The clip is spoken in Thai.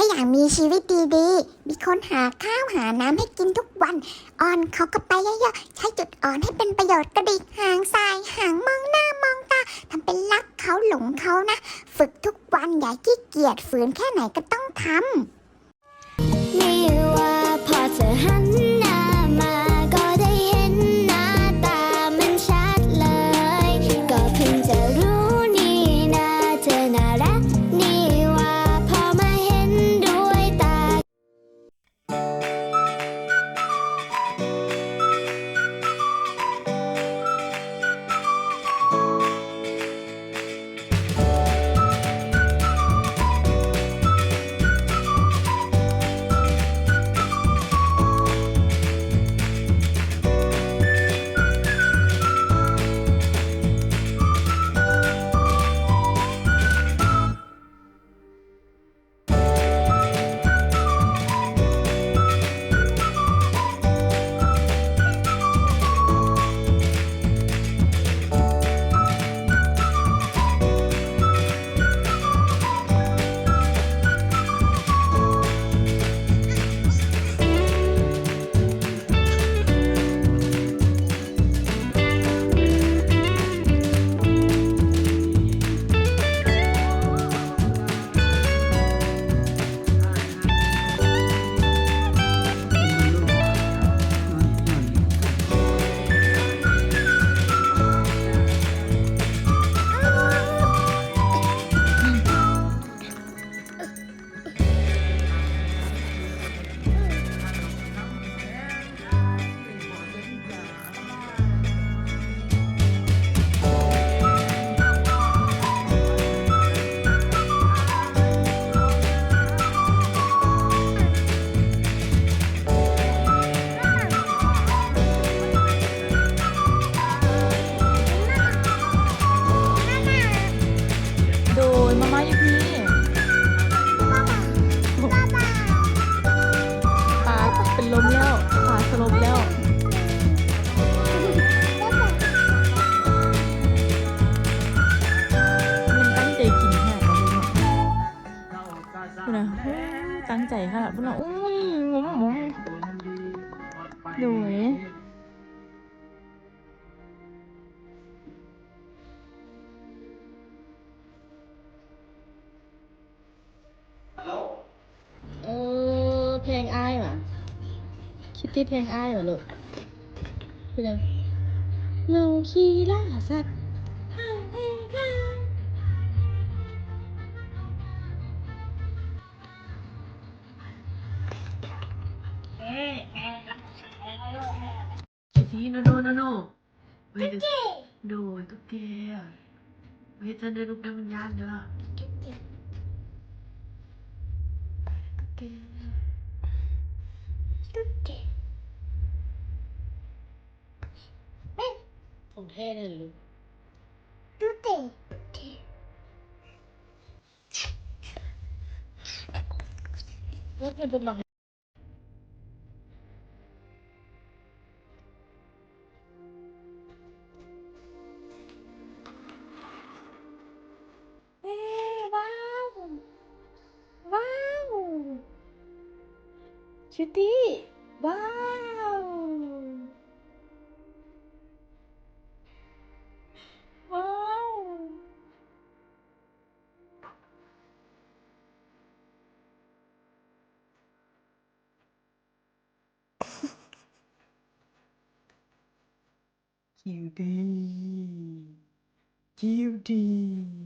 ถ้าอยากมีชีวิตดีๆ มีคนหาข้าวหาน้ำให้กินทุกวัน อ่อนเขาก็ไปเยอะๆ ใช้จุดอ่อนให้เป็นประโยชน์กระดิกหางทรายหางมองหน้ามองตาทำเป็นรักเขาหลงเขานะ ฝึกทุกวันอย่าขี้เกียจฝืนแค่ไหนก็ต้องทำ สลบแล้วมันตั้งใจกินค่ะคุณนะตั้งใจค่ะคุณนะอุ้ยงงงงโดยเอ คิดที่เพลงอ้ายว่ะลูกคือยังเงาขี้ล่าสัตว์ทีโนโนโนโนเวทโดตุ๊กแกเวทเดินลูกน้ำมันยานเด้อตุ๊กแกของแท้เลยลูก ดูเตะรถมัน คิวดีคิวดี